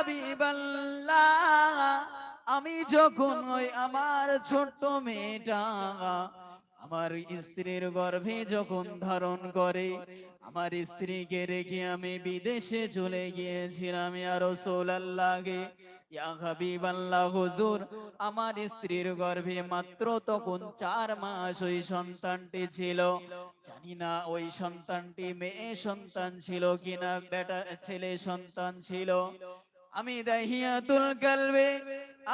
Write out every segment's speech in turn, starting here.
হাবিবাল্লাহ, আমি যখন ওই আমার ছোট্ট মেয়েটা, আমার স্ত্রীর গর্ভে যখন ধারণ করে, আমার স্ত্রীকে রেখে আমি বিদেশে চলে গিয়েছিলাম। আর সোলাল্লাগে হুজুর, আমার স্ত্রীর গর্ভে মাত্র তখন চার মাস ওই সন্তানটি ছিল। জানি না ওই সন্তানটি মেয়ে সন্তান ছিল কিনা, বেটা ছেলে সন্তান ছিল। আমি দাহিয়াতুল কালবে,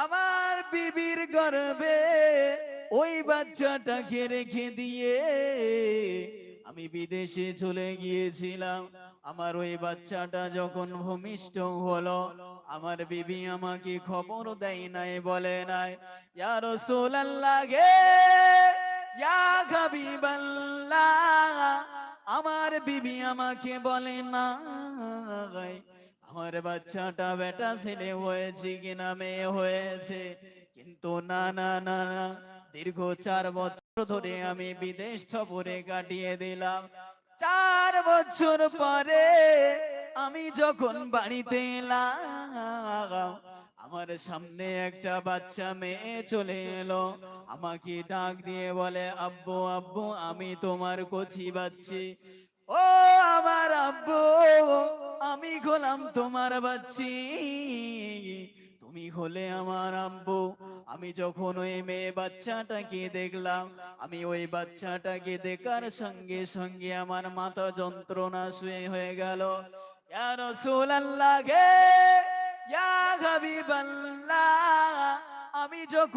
আমার বিবির গর্বে ওই বাচ্চাটাকে রেখে দিয়ে আমি বিদেশে চলে গিয়েছিলাম। আমার ওই বাচ্চাটা যখন ভূমিষ্ঠ হলো, আমার বিবি আমাকে খবর দেয় নাই, বলে নাই, ইয়া রাসূলুল্লাহ গে আমার বিবি আমাকে বলে, না আমার বাচ্চাটা বেটা ছেলে হয়েছে কিনা, মেয়ে হয়েছে। কিন্তু না না না না, দীর্ঘ চার বছর ধরে আমি বিদেশ সফরে কাটিয়ে দিলাম। চার বছর পরে আমি যখন বাড়িতে এলাম, আমার সামনে একটা বাচ্চা মেয়ে চলে এলো। আমাকে ডাক দিয়ে বলে, আব্বু আব্বু, আমি তোমার কচি বাচ্চি। ও আমার আব্বু আমি গোলাম তোমার বাচ্চি। তুমি হলে আমার আব্বু। আমি যখন ওই মেয়ে বাচ্চাটাকে দেখলাম, আমি ওই বাচ্চাটাকে দেখার সঙ্গে সঙ্গে আমার মাথা যন্ত্রণা শুয়ে হয়ে গেল। ইয়া ইয়া হাবিবাল্লাহ, আমি যখন